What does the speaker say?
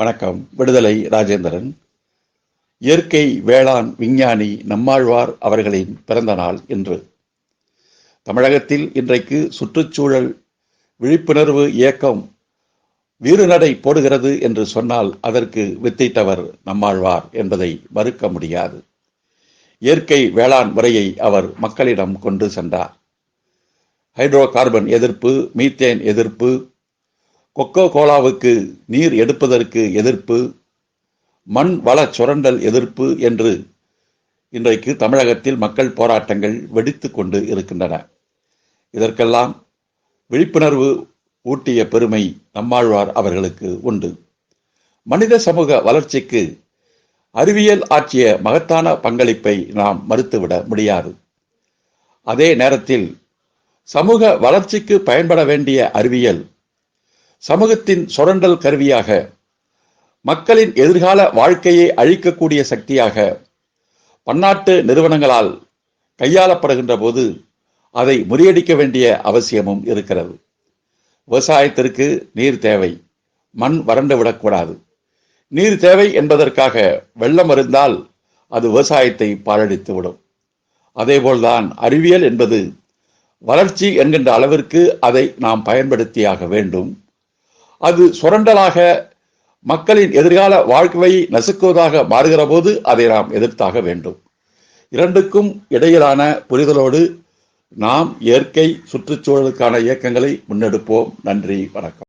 வணக்கம். விடுதலை ராஜேந்திரன். இயற்கை வேளாண் விஞ்ஞானி நம்மாழ்வார் அவர்களின் பிறந்த நாள் இன்று. தமிழகத்தில் இன்றைக்கு சுற்றுச்சூழல் விழிப்புணர்வு இயக்கம் வீறுநடை போடுகிறது என்று சொன்னால் அதற்கு வித்திட்டவர் நம்மாழ்வார் என்பதை மறுக்க முடியாது. இயற்கை வேளாண் முறையை அவர் மக்களிடம் கொண்டு சென்றார். ஹைட்ரோ கார்பன் எதிர்ப்பு மீத்தேன் எதிர்ப்பு கொக்கோ கோலாவுக்கு நீர் எடுப்பதற்கு எதிர்ப்பு மண் வள சுரண்டல் எதிர்ப்பு என்று இன்றைக்கு தமிழகத்தில் மக்கள் போராட்டங்கள் வெடித்து கொண்டு இருக்கின்றன. இதற்கெல்லாம் விழிப்புணர்வு ஊட்டிய பெருமை நம்மாழ்வார் அவர்களுக்கு உண்டு. மனித சமூக வளர்ச்சிக்கு அறிவியல் ஆற்றிய மகத்தான பங்களிப்பை நாம் மறுத்துவிட முடியாது. அதே நேரத்தில் சமூக வளர்ச்சிக்கு பயன்பட வேண்டிய அறிவியல் சமூகத்தின் சுரண்டல் கருவியாக மக்களின் எதிர்கால வாழ்க்கையை அழிக்கக்கூடிய சக்தியாக பன்னாட்டு நிறுவனங்களால் கையாளப்படுகின்ற போது அதை முறியடிக்க வேண்டிய அவசியமும் இருக்கிறது. விவசாயத்திற்கு நீர் தேவை. மண் வறண்டு விடக்கூடாது. நீர் தேவை என்பதற்காக வெள்ளம் இருந்தால் அது விவசாயத்தை பாழடித்து விடும். அதேபோல்தான் அறிவியல் என்பது வளர்ச்சி என்கின்ற அளவிற்கு அதை நாம் பயன்படுத்தியாக வேண்டும். அது சுரண்டலாக மக்களின் எதிர்கால வாழ்க்கையை நசுக்குவதாக மாறுகிற போது அதை நாம் எதிர்த்தாக வேண்டும். இரண்டுக்கும் இடையிலான புரிதலோடு நாம் இயற்கை சுற்றுச்சூழலுக்கான இயக்கங்களை முன்னெடுப்போம். நன்றி வணக்கம்.